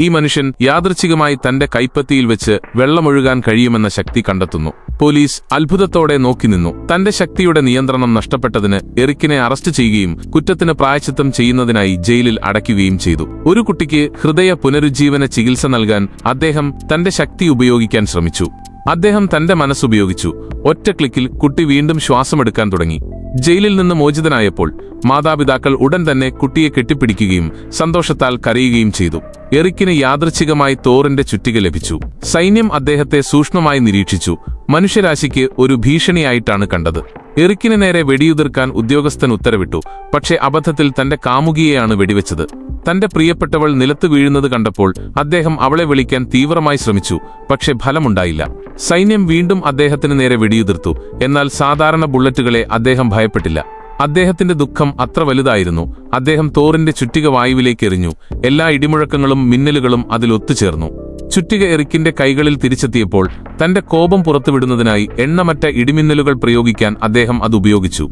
ഈ മനുഷ്യൻ യാദൃച്ഛികമായി തന്റെ കൈപ്പത്തിയിൽ വെച്ച് വെള്ളമൊഴുകാൻ കഴിയുമെന്ന ശക്തി കണ്ടെത്തുന്നു. പോലീസ് അത്ഭുതത്തോടെ നോക്കി നിന്നു. തന്റെ ശക്തിയുടെ നിയന്ത്രണം നഷ്ടപ്പെട്ടതിന് എറിക്കിനെ അറസ്റ്റ് ചെയ്യുകയും കുറ്റത്തിന് പ്രായച്ചിത്തം ചെയ്യുന്നതിനായി ജയിലിൽ അടയ്ക്കുകയും ചെയ്തു. ഒരു കുട്ടിക്ക് ഹൃദയ പുനരുജ്ജീവന ചികിത്സ നൽകാൻ അദ്ദേഹം തന്റെ ശക്തി ഉപയോഗിക്കാൻ ശ്രമിച്ചു. അദ്ദേഹം തന്റെ മനസ്സുപയോഗിച്ചു. ഒറ്റ ക്ലിക്കിൽ കുട്ടി വീണ്ടും ശ്വാസമെടുക്കാൻ തുടങ്ങി. ജയിലിൽ നിന്ന് മോചിതനായപ്പോൾ മാതാപിതാക്കൾ ഉടൻ തന്നെ കുട്ടിയെ കെട്ടിപ്പിടിക്കുകയും സന്തോഷത്താൽ കരയുകയും ചെയ്തു. എറിക്കിന് യാദൃച്ഛികമായി തോറിന്റെ ചുറ്റിക ലഭിച്ചു. സൈന്യം അദ്ദേഹത്തെ സൂക്ഷ്മമായി നിരീക്ഷിച്ചു. മനുഷ്യരാശിക്ക് ഒരു ഭീഷണിയായിട്ടാണ് കണ്ടത്. എറിക്കിന് നേരെ വെടിയുതിർക്കാൻ ഉദ്യോഗസ്ഥൻ ഉത്തരവിട്ടു. പക്ഷേ അബദ്ധത്തിൽ തന്റെ കാമുകിയെയാണ് വെടിവെച്ചത്. തന്റെ പ്രിയപ്പെട്ടവൾ നിലത്ത് വീഴുന്നത് കണ്ടപ്പോൾ അദ്ദേഹം അവളെ വിളിക്കാൻ തീവ്രമായി ശ്രമിച്ചു. പക്ഷെ ഫലമുണ്ടായില്ല. സൈന്യം വീണ്ടും അദ്ദേഹത്തിന് നേരെ വെടിയുതിർത്തു. എന്നാൽ സാധാരണ ബുള്ളറ്റുകളെ അദ്ദേഹം ഭയപ്പെട്ടില്ല. അദ്ദേഹത്തിന്റെ ദുഃഖം അത്ര വലുതായിരുന്നു. അദ്ദേഹം തോറിന്റെ ചുറ്റിക വായുവിലേക്ക് എറിഞ്ഞു. എല്ലാ ഇടിമുഴക്കങ്ങളും മിന്നലുകളും അതിൽ ഒത്തുചേർന്നു. ചുറ്റിക എറിക്കിന്റെ കൈകളിൽ തിരിച്ചെത്തിയപ്പോൾ തന്റെ കോപം പുറത്തുവിടുന്നതിനായി എണ്ണമറ്റ ഇടിമിന്നലുകൾ പ്രയോഗിക്കാൻ അദ്ദേഹം അത് ഉപയോഗിച്ചു.